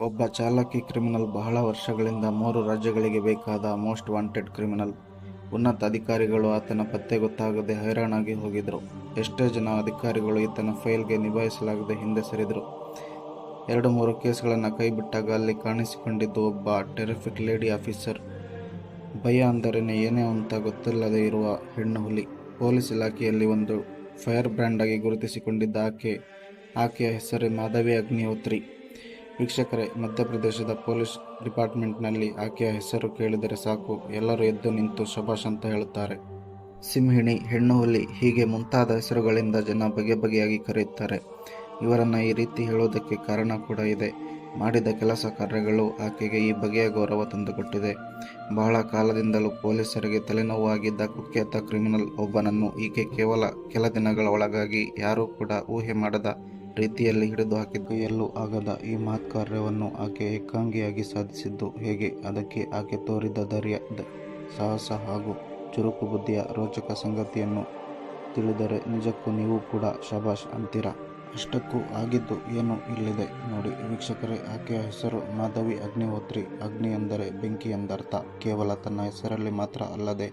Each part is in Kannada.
ಒಬ್ಬ ಚಾಲಾಕಿ ಕ್ರಿಮಿನಲ್ ಬಹಳ ವರ್ಷಗಳಿಂದ ಮೂರು ರಾಜ್ಯಗಳಿಗೆ ಬೇಕಾದ ಮೋಸ್ಟ್ ವಾಂಟೆಡ್ ಕ್ರಿಮಿನಲ್. ಉನ್ನತ ಅಧಿಕಾರಿಗಳು ಆತನ ಪತ್ತೆ ಗೊತ್ತಾಗದೆ ಹೈರಾಣಾಗಿ ಹೋಗಿದ್ರು ಎಷ್ಟೇ ಜನ ಅಧಿಕಾರಿಗಳು ಈತನ ಫೈಲ್ಗೆ ನಿಭಾಯಿಸಲಾಗದೆ ಹಿಂದೆ ಸರಿದರು. ಎರಡು ಮೂರು ಕೇಸ್ಗಳನ್ನು ಕೈಬಿಟ್ಟಾಗ ಅಲ್ಲಿ ಕಾಣಿಸಿಕೊಂಡಿದ್ದು ಒಬ್ಬ ಟೆರಿಫಿಕ್ ಲೇಡಿ ಆಫೀಸರ್. ಭಯ ಅಂದರೇನೆ ಏನೇ ಅಂತ ಗೊತ್ತಿಲ್ಲದೆ ಇರುವ ಹೆಣ್ಣು ಹುಲಿ. ಪೊಲೀಸ್ ಇಲಾಖೆಯಲ್ಲಿ ಒಂದು ಫೈರ್ ಬ್ರ್ಯಾಂಡಾಗಿ ಗುರುತಿಸಿಕೊಂಡಿದ್ದ ಆಕೆ, ಆಕೆಯ ಹೆಸರೇ ಮಾಧವಿ ಅಗ್ನಿಹೋತ್ರಿ. ವೀಕ್ಷಕರೇ, ಮಧ್ಯಪ್ರದೇಶದ ಪೊಲೀಸ್ ಡಿಪಾರ್ಟ್ಮೆಂಟ್ನಲ್ಲಿ ಆಕೆಯ ಹೆಸರು ಕೇಳಿದರೆ ಸಾಕು. ಎಲ್ಲರೂ ಎದ್ದು ನಿಂತು ಶಭಾಷ್ ಅಂತ ಹೇಳುತ್ತಾರೆ. ಸಿಂಹಿಣಿ ಹೆಣ್ಣು ಹುಲಿ ಹೀಗೆ ಮುಂತಾದ ಹೆಸರುಗಳಿಂದ ಜನ ಬಗೆ ಬಗೆಯಾಗಿ ಕರೆಯುತ್ತಾರೆ. ಇವರನ್ನು ಈ ರೀತಿ ಹೇಳೋದಕ್ಕೆ ಕಾರಣ ಕೂಡ ಇದೆ. ಮಾಡಿದ ಕೆಲಸ ಕಾರ್ಯಗಳು ಆಕೆಗೆ ಈ ಬಗೆಯ ಗೌರವ ತಂದುಕೊಟ್ಟಿದೆ. ಬಹಳ ಕಾಲದಿಂದಲೂ ಪೊಲೀಸರಿಗೆ ತಲೆನೋವಾಗಿದ್ದ ಕುಖ್ಯಾತ ಕ್ರಿಮಿನಲ್ ಒಬ್ಬನನ್ನು ಈಕೆ ಕೇವಲ ಕೆಲ ದಿನಗಳ ಒಳಗಾಗಿ ಯಾರೂ ಕೂಡ ಊಹೆ ಮಾಡದ ರೀತಿಯಲ್ಲಿ ಹಿಡಿದು ಹಾಕಿದ್ದು ಎಲ್ಲೂ ಆಗದ ಈ ಮಹತ್ ಕಾರ್ಯವನ್ನು ಆಕೆ ಏಕಾಂಗಿಯಾಗಿ ಸಾಧಿಸಿದ್ದು ಹೇಗೆ? ಅದಕ್ಕೆ ಆಕೆ ತೋರಿದ ಧೈರ್ಯ ಸಾಹಸ ಹಾಗೂ ಚುರುಕು ಬುದ್ಧಿಯ ರೋಚಕ ಸಂಗತಿಯನ್ನು ತಿಳಿದರೆ ನಿಜಕ್ಕೂ ನೀವು ಕೂಡ ಶಬಾಷ್ ಅಂತೀರಾ? ಅಷ್ಟಕ್ಕೂ ಆಗಿದ್ದು ಏನು ಇಲ್ಲಿದೆ ನೋಡಿ. ವೀಕ್ಷಕರೇ, ಆಕೆಯ ಹೆಸರು ಮಾಧವಿ ಅಗ್ನಿಹೋತ್ರಿ. ಅಗ್ನಿ ಎಂದರೆ ಬೆಂಕಿ ಎಂದರ್ಥ. ಕೇವಲ ತನ್ನ ಹೆಸರಲ್ಲಿ ಮಾತ್ರ ಅಲ್ಲದೆ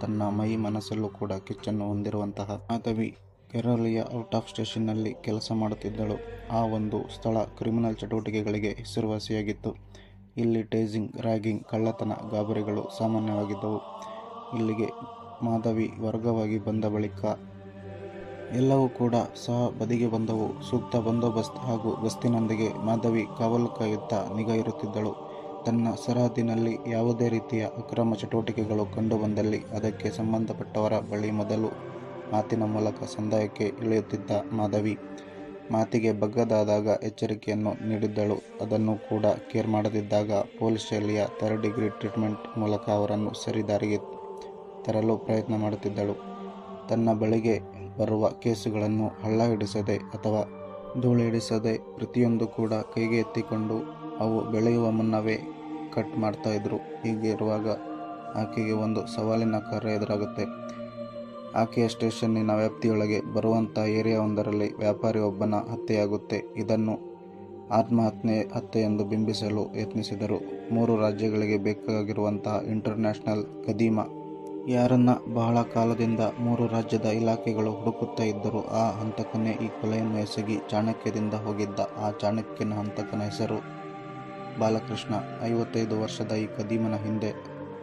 ತನ್ನ ಮೈ ಮನಸ್ಸಲ್ಲೂ ಕೂಡ ಕಿಚ್ಚನ್ನು ಹೊಂದಿರುವಂತಹ ಮಾಧವಿ ಕೆರಳಿಯ ಔಟ್ ಆಫ್ ಸ್ಟೇಷನ್ನಲ್ಲಿ ಕೆಲಸ ಮಾಡುತ್ತಿದ್ದಳು. ಆ ಒಂದು ಸ್ಥಳ ಕ್ರಿಮಿನಲ್ ಚಟುವಟಿಕೆಗಳಿಗೆ ಹೆಸರುವಾಸಿಯಾಗಿತ್ತು. ಇಲ್ಲಿ ಟೇಜಿಂಗ್ ರ್ಯಾಗಿಂಗ್ ಕಳ್ಳತನ ಗಾಬರಿಗಳು ಸಾಮಾನ್ಯವಾಗಿದ್ದವು. ಇಲ್ಲಿಗೆ ಮಾಧವಿ ವರ್ಗವಾಗಿ ಬಂದ ಬಳಿಕ ಎಲ್ಲವೂ ಕೂಡ ಸಹ ಬದಿಗೆ ಬಂದವು. ಸೂಕ್ತ ಬಂದೋಬಸ್ತ್ ಹಾಗೂ ಗಸ್ತಿನೊಂದಿಗೆ ಮಾಧವಿ ಕಾವಲು ಕಾಯುತ್ತಾ ನಿಗಾ ಇರುತ್ತಿದ್ದಳು. ತನ್ನ ಸರಹದ್ದಿನಲ್ಲಿ ಯಾವುದೇ ರೀತಿಯ ಅಕ್ರಮ ಚಟುವಟಿಕೆಗಳು ಕಂಡುಬಂದಲ್ಲಿ ಅದಕ್ಕೆ ಸಂಬಂಧಪಟ್ಟವರ ಬಳಿ ಮೊದಲು ಮಾತಿನ ಮೂಲಕ ಸಂದಾಯಕ್ಕೆ ಇಳಿಯುತ್ತಿದ್ದ ಮಾಧವಿ. ಮಾತಿಗೆ ಬಗ್ಗದಾದಾಗ ಎಚ್ಚರಿಕೆಯನ್ನು ನೀಡಿದ್ದಳು. ಅದನ್ನು ಕೂಡ ಕೇರ್ ಮಾಡದಿದ್ದಾಗ ಪೊಲೀಸ್ ಶೈಲಿಯ ಥರ್ಡ್ ಡಿಗ್ರಿ ಟ್ರೀಟ್ಮೆಂಟ್ ಮೂಲಕ ಅವರನ್ನು ಸರಿದಾರಿಗೆ ತರಲು ಪ್ರಯತ್ನ ಮಾಡುತ್ತಿದ್ದಳು. ತನ್ನ ಬಳಿಗೆ ಬರುವ ಕೇಸುಗಳನ್ನು ಹಳ್ಳ ಹಿಡಿಸದೆ ಅಥವಾ ಧೂಳು ಹಿಡಿಸದೆ ಪ್ರತಿಯೊಂದು ಕೂಡ ಕೈಗೆ ಎತ್ತಿಕೊಂಡು ಅವು ಬೆಳೆಯುವ ಮುನ್ನವೇ ಕಟ್ ಮಾಡ್ತಾ ಹೀಗಿರುವಾಗ ಆಕೆಗೆ ಒಂದು ಸವಾಲಿನ ಕಾರ್ಯ ಎದುರಾಗುತ್ತೆ. ಆಕೆಯ ಸ್ಟೇಷನ್ನಿನ ವ್ಯಾಪ್ತಿಯೊಳಗೆ ಬರುವಂಥ ಏರಿಯಾ ಒಂದರಲ್ಲಿ ವ್ಯಾಪಾರಿ ಒಬ್ಬನ ಹತ್ಯೆಯಾಗುತ್ತೆ. ಇದನ್ನು ಆತ್ಮಹತ್ಯೆ, ಹತ್ಯೆ ಎಂದು ಬಿಂಬಿಸಲು ಯತ್ನಿಸಿದರು. ಮೂರು ರಾಜ್ಯಗಳಿಗೆ ಬೇಕಾಗಿರುವಂತಹ ಇಂಟರ್ನ್ಯಾಷನಲ್ ಕದೀಮ. ಯಾರನ್ನ ಬಹಳ ಕಾಲದಿಂದ ಮೂರು ರಾಜ್ಯದ ಇಲಾಖೆಗಳು ಹುಡುಕುತ್ತಾ ಇದ್ದರು ಆ ಹಂತಕನೇ ಈ ಕೊಲೆಯನ್ನು ಎಸಗಿ ಚಾಣಕ್ಯದಿಂದ ಹೋಗಿದ್ದ ಆ ಚಾಣಕ್ಯನ ಹಂತಕನ ಹೆಸರು ಬಾಲಕೃಷ್ಣ. ಐವತ್ತೈದು ವರ್ಷದ ಈ ಕದೀಮನ ಹಿಂದೆ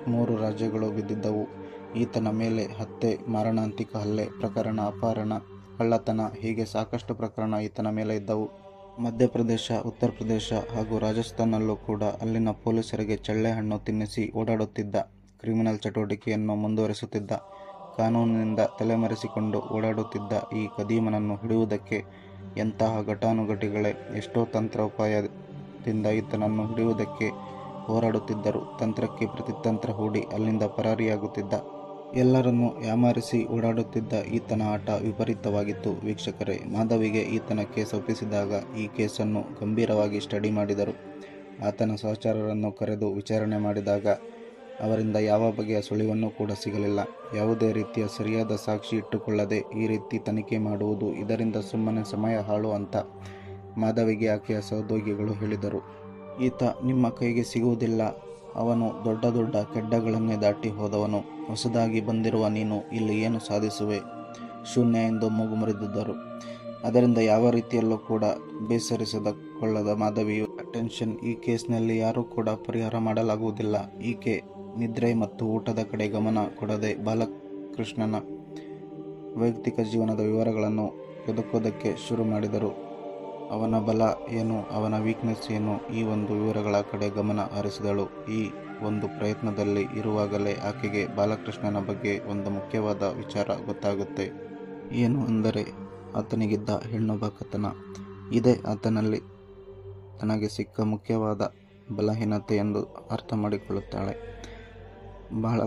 ಮೂರು ರಾಜ್ಯಗಳು ಬಿದ್ದಿದ್ದವು. ಈತನ ಮೇಲೆ ಹತ್ಯೆ, ಮಾರಣಾಂತಿಕ ಹಲ್ಲೆ ಪ್ರಕರಣ, ಅಪಹರಣ, ಕಳ್ಳತನ ಹೀಗೆ ಸಾಕಷ್ಟು ಪ್ರಕರಣ ಈತನ ಮೇಲೆ ಇದ್ದವು. ಮಧ್ಯಪ್ರದೇಶ, ಉತ್ತರ ಪ್ರದೇಶ ಹಾಗೂ ರಾಜಸ್ಥಾನಲ್ಲೂ ಕೂಡ ಅಲ್ಲಿನ ಪೊಲೀಸರಿಗೆ ಚಳ್ಳೆ ಹಣ್ಣು ತಿನ್ನಿಸಿ ಓಡಾಡುತ್ತಿದ್ದ ಕ್ರಿಮಿನಲ್ ಚಟುವಟಿಕೆಯನ್ನು ಮುಂದುವರಿಸುತ್ತಿದ್ದ. ಕಾನೂನಿನಿಂದ ತಲೆಮರೆಸಿಕೊಂಡು ಓಡಾಡುತ್ತಿದ್ದ ಈ ಕದೀಮನನ್ನು ಹಿಡಿಯುವುದಕ್ಕೆ ಎಂತಹ ಘಟಾನುಘಟಿಗಳೇ, ಎಷ್ಟೋ ತಂತ್ರೋಪಾಯದಿಂದ ಈತನನ್ನು ಹಿಡಿಯುವುದಕ್ಕೆ ಹೋರಾಡುತ್ತಿದ್ದರು ತಂತ್ರಕ್ಕೆ ಪ್ರತಿತಂತ್ರ ಹೂಡಿ ಅಲ್ಲಿಂದ ಪರಾರಿಯಾಗುತ್ತಿದ್ದ. ಎಲ್ಲರನ್ನೂ ಯಾಮಾರಿಸಿ ಓಡಾಡುತ್ತಿದ್ದ ಈತನ ಆಟ ವಿಪರೀತವಾಗಿತ್ತು. ವೀಕ್ಷಕರೇ, ಮಾಧವಿಗೆ ಈತನ ಕೇಸ್ ಒಪ್ಪಿಸಿದಾಗ ಈ ಕೇಸನ್ನು ಗಂಭೀರವಾಗಿ ಸ್ಟಡಿ ಮಾಡಿದರು. ಆತನ ಸಹಚರರನ್ನು ಕರೆದು ವಿಚಾರಣೆ ಮಾಡಿದಾಗ ಅವರಿಂದ ಯಾವ ಬಗೆಯ ಸುಳಿವನ್ನು ಕೂಡ ಸಿಗಲಿಲ್ಲ. ಯಾವುದೇ ರೀತಿಯ ಸರಿಯಾದ ಸಾಕ್ಷಿ ಇಟ್ಟುಕೊಳ್ಳದೆ ಈ ರೀತಿ ತನಿಖೆ ಮಾಡುವುದು ಇದರಿಂದ ಸುಮ್ಮನೆ ಸಮಯ ಹಾಳು ಅಂತ ಮಾಧವಿಗೆ ಆಕೆಯ ಸಹೋದ್ಯೋಗಿಗಳು ಹೇಳಿದರು. ಈತ ನಿಮ್ಮ ಕೈಗೆ ಸಿಗುವುದಿಲ್ಲ ಅವನು ದೊಡ್ಡ ದೊಡ್ಡ ಕೆಡ್ಡಗಳನ್ನೇ ದಾಟಿ ಹೋದವನು. ಹೊಸದಾಗಿ ಬಂದಿರುವ ನೀನು ಇಲ್ಲಿ ಏನು ಸಾಧಿಸುವೆ? ಶೂನ್ಯ ಎಂದು ಮೂಗು ಮುರಿದಿದ್ದರು. ಅದರಿಂದ ಯಾವ ರೀತಿಯಲ್ಲೂ ಕೂಡ ಬೇಸರಿಸದ ಕೊಳ್ಳದ ಮಾಧವಿಯು ಅಟೆನ್ಷನ್ ಈ ಕೇಸ್ನಲ್ಲಿ ಯಾರೂ ಕೂಡ ಪರಿಹಾರ ಮಾಡಲಾಗುವುದಿಲ್ಲ. ಈಕೆ ನಿದ್ರೆ ಮತ್ತು ಊಟದ ಕಡೆ ಗಮನ ಕೊಡದೆ ಬಾಲಕೃಷ್ಣನ ವೈಯಕ್ತಿಕ ಜೀವನದ ವಿವರಗಳನ್ನು ಬದುಕೋದಕ್ಕೆ ಶುರು ಮಾಡಿದರು. ಅವನ ಬಲ ಏನು, ಅವನ ವೀಕ್ನೆಸ್ ಏನು, ಈ ಒಂದು ವಿವರಗಳ ಕಡೆ ಗಮನ ಹರಿಸಿದಳು. ಈ ಒಂದು ಪ್ರಯತ್ನದಲ್ಲಿ ಇರುವಾಗಲೇ ಆಕೆಗೆ ಬಾಲಕೃಷ್ಣನ ಬಗ್ಗೆ ಒಂದು ಮುಖ್ಯವಾದ ವಿಚಾರ ಗೊತ್ತಾಗುತ್ತೆ. ಏನು ಅಂದರೆ, ಆತನಿಗಿದ್ದ ಹೆಣ್ಣು ಬಕತನ ಇದೇ ಆತನಲ್ಲಿ ತನಗೆ ಸಿಕ್ಕ ಮುಖ್ಯವಾದ ಬಲಹೀನತೆ ಎಂದು ಅರ್ಥ ಮಾಡಿಕೊಳ್ಳುತ್ತಾಳೆ ಬಾಳ,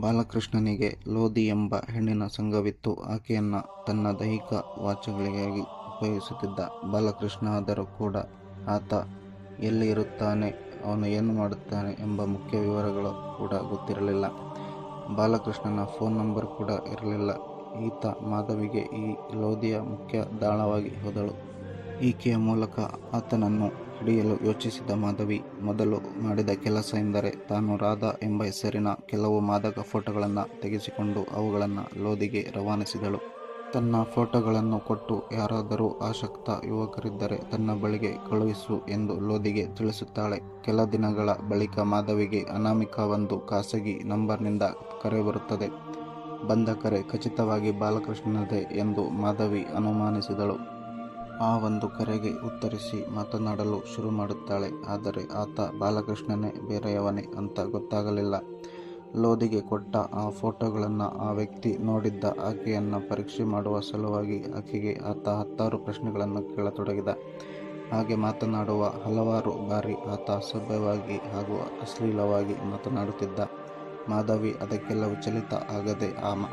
ಬಾಲಕೃಷ್ಣನಿಗೆ ಲೋಧಿ ಎಂಬ ಹೆಣ್ಣಿನ ಸಂಘವಿತ್ತು. ಆಕೆಯನ್ನು ತನ್ನ ದೈಹಿಕ ವಾಚಗಳಿಗಾಗಿ ಉಪಯೋಗಿಸುತ್ತಿದ್ದ ಬಾಲಕೃಷ್ಣ ಆದರೂ ಕೂಡ ಆತ ಎಲ್ಲಿ ಇರುತ್ತಾನೆ, ಅವನು ಏನು ಮಾಡುತ್ತಾನೆ ಎಂಬ ಮುಖ್ಯ ವಿವರಗಳು ಕೂಡ ಗೊತ್ತಿರಲಿಲ್ಲ. ಬಾಲಕೃಷ್ಣನ ಫೋನ್ ನಂಬರ್ ಕೂಡ ಇರಲಿಲ್ಲ. ಈತ ಮಾಧವಿಗೆ ಈ ಲೋಧಿಯ ಮುಖ್ಯ ದಾಳವಾಗಿ ಹೋದಳು. ಈಕೆಯ ಮೂಲಕ ಆತನನ್ನು ಹಿಡಿಯಲು ಯೋಚಿಸಿದ ಮಾಧವಿ, ಮೊದಲು ಮಾಡಿದ ಕೆಲಸ ಎಂದರೆ ತಾನು ರಾಧಾ ಎಂಬ ಹೆಸರಿನ ಕೆಲವು ಮಾದಕ ಫೋಟೋಗಳನ್ನು ತೆಗೆಸಿಕೊಂಡು ಅವುಗಳನ್ನು ಲೋಧಿಗೆ ರವಾನಿಸಿದಳು. ತನ್ನ ಫೋಟೋಗಳನ್ನು ಕೊಟ್ಟು ಯಾರಾದರೂ ಆಸಕ್ತ ಯುವಕರಿದ್ದರೆ ತನ್ನ ಬಳಿಗೆ ಕಳುಹಿಸು ಎಂದು ಲೋಧಿಗೆ ತಿಳಿಸುತ್ತಾಳೆ. ಕೆಲ ದಿನಗಳ ಬಳಿಕ ಮಾಧವಿಗೆ ಅನಾಮಿಕ ಒಂದು ಖಾಸಗಿ ನಂಬರ್ನಿಂದ ಕರೆ ಬರುತ್ತದೆ. ಬಂದ ಕರೆ ಖಚಿತವಾಗಿ ಬಾಲಕೃಷ್ಣನದೇ ಎಂದು ಮಾಧವಿ ಅನುಮಾನಿಸಿದಳು. ಆ ಒಂದು ಕರೆಗೆ ಉತ್ತರಿಸಿ ಮಾತನಾಡಲು ಶುರು ಮಾಡುತ್ತಾಳೆ. ಆದರೆ ಆತ ಬಾಲಕೃಷ್ಣನೇ ಬೇರೆಯವನೇ ಅಂತ ಗೊತ್ತಾಗಲಿಲ್ಲ. ಲೋದಿಗೆ ಕೊಟ್ಟ ಆ ಫೋಟೋಗಳನ್ನು ಆ ವ್ಯಕ್ತಿ ನೋಡಿದ್ದ ಆಕೆಯನ್ನು ಪರೀಕ್ಷೆ ಮಾಡುವ ಸಲುವಾಗಿ ಆಕೆಗೆ ಆತ ಹತ್ತಾರು ಪ್ರಶ್ನೆಗಳನ್ನು ಕೇಳತೊಡಗಿದ. ಹಾಗೆ ಮಾತನಾಡುವ ಹಲವಾರು ಬಾರಿ ಆತ ಅಸಭ್ಯವಾಗಿ ಹಾಗೂ ಅಶ್ಲೀಲವಾಗಿ ಮಾತನಾಡುತ್ತಿದ್ದ. ಮಾಧವಿ ಅದಕ್ಕೆಲ್ಲ ವಿಚಲಿತ ಆಗದೆ ಆಮ.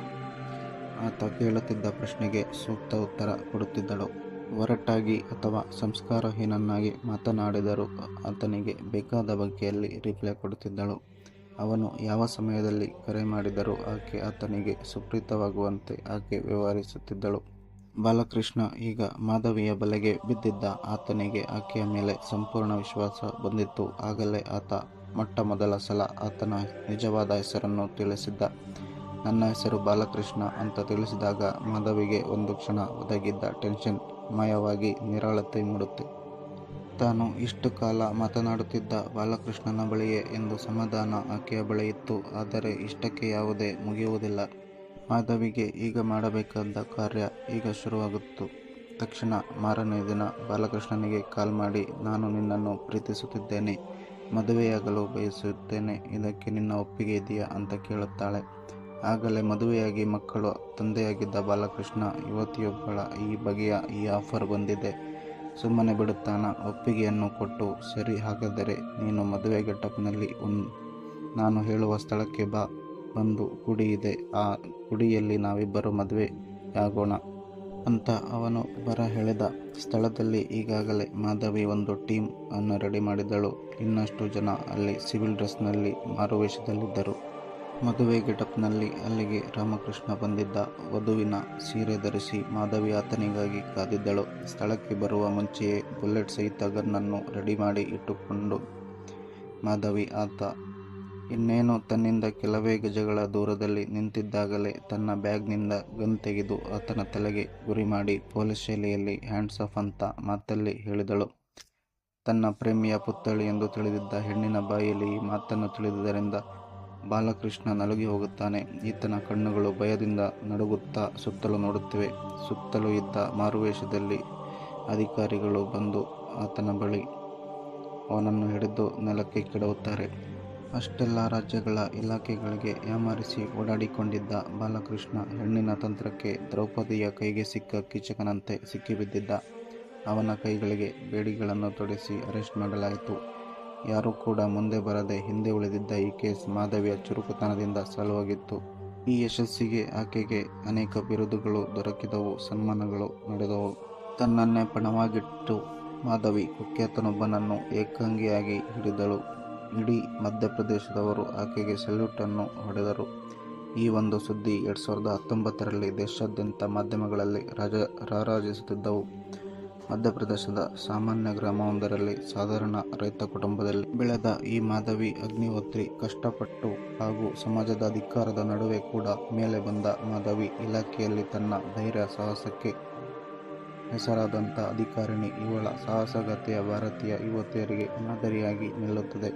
ಆತ ಕೇಳುತ್ತಿದ್ದ ಪ್ರಶ್ನೆಗೆ ಸೂಕ್ತ ಉತ್ತರ ಕೊಡುತ್ತಿದ್ದಳು. ಒರಟಾಗಿ ಅಥವಾ ಸಂಸ್ಕಾರಹೀನನ್ನಾಗಿ ಮಾತನಾಡಿದರೂ ಆತನಿಗೆ ಬೇಕಾದ ಬಗೆಯಲ್ಲಿ ರಿಪ್ಲೈ ಕೊಡುತ್ತಿದ್ದಳು. ಅವನು ಯಾವ ಸಮಯದಲ್ಲಿ ಕರೆ ಮಾಡಿದರೂ ಆಕೆ ಆತನಿಗೆ ಸುಪ್ರೀತವಾಗುವಂತೆ ಆಕೆ ವ್ಯವಹರಿಸುತ್ತಿದ್ದಳು. ಬಾಲಕೃಷ್ಣ ಈಗ ಮಾಧವಿಯ ಬಲೆಗೆ ಬಿದ್ದಿದ್ದ ಆತನಿಗೆ ಆಕೆಯ ಮೇಲೆ ಸಂಪೂರ್ಣ ವಿಶ್ವಾಸ ಬಂದಿತ್ತು. ಆಗಲೇ ಆತ ಮೊಟ್ಟ ಮೊದಲ ಸಲ ಆತನ ನಿಜವಾದ ಹೆಸರನ್ನು ತಿಳಿಸಿದ್ದ. ನನ್ನ ಹೆಸರು ಬಾಲಕೃಷ್ಣ ಅಂತ ತಿಳಿಸಿದಾಗ ಮಾಧವಿಗೆ ಒಂದು ಕ್ಷಣ ಒದಗಿದ್ದ ಟೆನ್ಷನ್ ಮಾಯವಾಗಿ ನಿರಾಳತೆ ಮೂಡುತ್ತೆ. ತಾನು ಇಷ್ಟು ಕಾಲ ಮಾತನಾಡುತ್ತಿದ್ದ ಬಾಲಕೃಷ್ಣನ ಬಳಿಯೇ ಎಂದು ಸಮಾಧಾನ ಆಕೆಯ ಬಳಿ ಇತ್ತು. ಆದರೆ ಇಷ್ಟಕ್ಕೆ ಯಾವುದೇ ಮುಗಿಯುವುದಿಲ್ಲ. ಮಾಧವಿಗೆ ಈಗ ಮಾಡಬೇಕಾದ ಕಾರ್ಯ ಈಗ ಶುರುವಾಗುತ್ತು ತಕ್ಷಣ ಮಾರನೇ ದಿನ ಬಾಲಕೃಷ್ಣನಿಗೆ ಕಾಲ್ ಮಾಡಿ, ನಾನು ನಿನ್ನನ್ನು ಪ್ರೀತಿಸುತ್ತಿದ್ದೇನೆ. ಮದುವೆಯಾಗಲು ಬಯಸುತ್ತೇನೆ. ಇದಕ್ಕೆ ನಿನ್ನ ಒಪ್ಪಿಗೆ ಇದೆಯಾ? ಅಂತ ಕೇಳುತ್ತಾಳೆ. ಆಗಲೇ ಮದುವೆಯಾಗಿ ಮಕ್ಕಳು, ತಂದೆಯಾಗಿದ್ದ ಬಾಲಕೃಷ್ಣ, ಯುವತಿಯೊಬ್ಬಳ ಈ ಬಗೆಯ ಈ ಆಫರ್ ಬಂದಿದೆ. ಸುಮ್ಮನೆ ಬಿಡುತ್ತಾನ? ಒಪ್ಪಿಗೆಯನ್ನು ಕೊಟ್ಟು, ಸರಿ, ಹಾಗಾದರೆ ನೀನು ಮದುವೆ ಗೆಟಪ್ನಲ್ಲಿ ಉನ್, ನಾನು ಹೇಳುವ ಸ್ಥಳಕ್ಕೆ ಬಾ. ಒಂದು ಗುಡಿ ಇದೆ ಆ ಗುಡಿಯಲ್ಲಿ ನಾವಿಬ್ಬರು ಮದುವೆಯಾಗೋಣ ಅಂತ ಅವನು ಬರ ಹೇಳಿದ. ಸ್ಥಳದಲ್ಲಿ ಈಗಾಗಲೇ ಮಾಧವಿ ಒಂದು ಟೀಮ್ ಅನ್ನು ರೆಡಿ ಮಾಡಿದಳು ಇನ್ನಷ್ಟು ಜನ ಅಲ್ಲಿ ಸಿವಿಲ್ ಡ್ರೆಸ್ನಲ್ಲಿ ಮಾರುವೇಷದಲ್ಲಿದ್ದರು. ಮದುವೆ ಗೆಟಪ್ನಲ್ಲಿ ಅಲ್ಲಿಗೆ ರಾಮಕೃಷ್ಣ ಬಂದಿದ್ದ ವಧುವಿನ ಸೀರೆ ಧರಿಸಿ ಮಾಧವಿ ಆತನಿಗಾಗಿ ಕಾದಿದ್ದಳು. ಸ್ಥಳಕ್ಕೆ ಬರುವ ಮುಂಚೆಯೇ ಬುಲೆಟ್ ಸಹಿತ ಗನ್ನನ್ನು ರೆಡಿ ಮಾಡಿ ಇಟ್ಟುಕೊಂಡು ಮಾಧವಿ ಆತ ಇನ್ನೇನು ತನ್ನಿಂದ ಕೆಲವೇ ಗಜಗಳ ದೂರದಲ್ಲಿ ನಿಂತಿದ್ದಾಗಲೇ ತನ್ನ ಬ್ಯಾಗ್ನಿಂದ ಗನ್ ತೆಗೆದು ಆತನ ತಲೆಗೆ ಗುರಿ ಮಾಡಿ ಪೊಲೀಸ್ ಶೈಲಿಯಲ್ಲಿ ಹ್ಯಾಂಡ್ಸ್ ಆಫ್ ಅಂತ ಮಾತಲ್ಲಿ ಹೇಳಿದಳು. ತನ್ನ ಪ್ರೇಮಿಯ ಪುತ್ಥಳಿ ಎಂದು ತಿಳಿದಿದ್ದ ಹೆಣ್ಣಿನ ಬಾಯಲ್ಲಿ ಈ ಮಾತನ್ನು ತಿಳಿದುದರಿಂದ ಬಾಲಕೃಷ್ಣ ನಲುಗಿ ಹೋಗುತ್ತಾನೆ. ಈತನ ಕಣ್ಣುಗಳು ಭಯದಿಂದ ನಡುಗುತ್ತಾ ಸುತ್ತಲೂ ನೋಡುತ್ತಿವೆ. ಸುತ್ತಲೂ ಇದ್ದ ಮಾರುವೇಷದಲ್ಲಿ ಅಧಿಕಾರಿಗಳು ಬಂದು ಆತನ ಬಳಿ ಅವನನ್ನು ಹಿಡಿದು ನೆಲಕ್ಕೆ ಕೆಡವುತ್ತಾರೆ. ಅಷ್ಟೆಲ್ಲ ರಾಜ್ಯಗಳ ಇಲಾಖೆಗಳಿಗೆ ಯಾಮಾರಿಸಿ ಓಡಾಡಿಕೊಂಡಿದ್ದ ಬಾಲಕೃಷ್ಣ ಹೆಣ್ಣಿನ ತಂತ್ರಕ್ಕೆ ದ್ರೌಪದಿಯ ಕೈಗೆ ಸಿಕ್ಕ ಕೀಚಕನಂತೆ ಸಿಕ್ಕಿಬಿದ್ದಿದ್ದ. ಅವನ ಕೈಗಳಿಗೆ ಬೇಡಿಗಳನ್ನು ತೊಡಿಸಿ ಅರೆಸ್ಟ್ ಮಾಡಲಾಯಿತು. ಯಾರೂ ಕೂಡ ಮುಂದೆ ಬರದೆ ಹಿಂದೆ ಉಳಿದಿದ್ದ ಈ ಕೇಸ್ ಮಾಧವಿಯ ಚುರುಕುತನದಿಂದ ಸಲುವಾಗಿತ್ತು. ಈ ಯಶಸ್ಸಿಗೆ ಆಕೆಗೆ ಅನೇಕ ಬಿರುದುಗಳು ದೊರಕಿದವು, ಸನ್ಮಾನಗಳು ನಡೆದವು. ತನ್ನನ್ನೇ ಪಣವಾಗಿಟ್ಟು ಮಾಧವಿ ಕುಖ್ಯಾತನೊಬ್ಬನನ್ನು ಏಕಾಂಗಿಯಾಗಿ ಹಿಡಿದಳು. ಇಡೀ ಮಧ್ಯಪ್ರದೇಶದವರು ಆಕೆಗೆ ಸಲ್ಯೂಟನ್ನು ಹೊಡೆದರು. ಈ ಒಂದು ಸುದ್ದಿ ಎರಡು ಸಾವಿರದ ಹತ್ತೊಂಬತ್ತರಲ್ಲಿ ದೇಶಾದ್ಯಂತ ಮಾಧ್ಯಮಗಳಲ್ಲಿ ರಾಜ, ರಾರಾಜಿಸುತ್ತಿದ್ದವು. ಮಧ್ಯಪ್ರದೇಶದ ಸಾಮಾನ್ಯ ಗ್ರಾಮವೊಂದರಲ್ಲಿ ಸಾಧಾರಣ ರೈತ ಕುಟುಂಬದಲ್ಲಿ ಬೆಳೆದ ಈ ಮಾಧವಿ ಅಗ್ನಿಹೋತ್ರಿ ಕಷ್ಟಪಟ್ಟು ಹಾಗೂ ಸಮಾಜದ ಅಧಿಕಾರದ ನಡುವೆ ಕೂಡ ಮೇಲೆ ಬಂದ ಮಾಧವಿ ಇಲಾಖೆಯಲ್ಲಿ ತನ್ನ ಧೈರ್ಯ, ಸಾಹಸಕ್ಕೆ ಹೆಸರಾದಂಥ ಅಧಿಕಾರಿಣಿ ಇವಳ ಸಾಹಸಗತೆಯ ಭಾರತೀಯ ಯುವತಿಯರಿಗೆ ಮಾದರಿಯಾಗಿ ನಿಲ್ಲುತ್ತದೆ.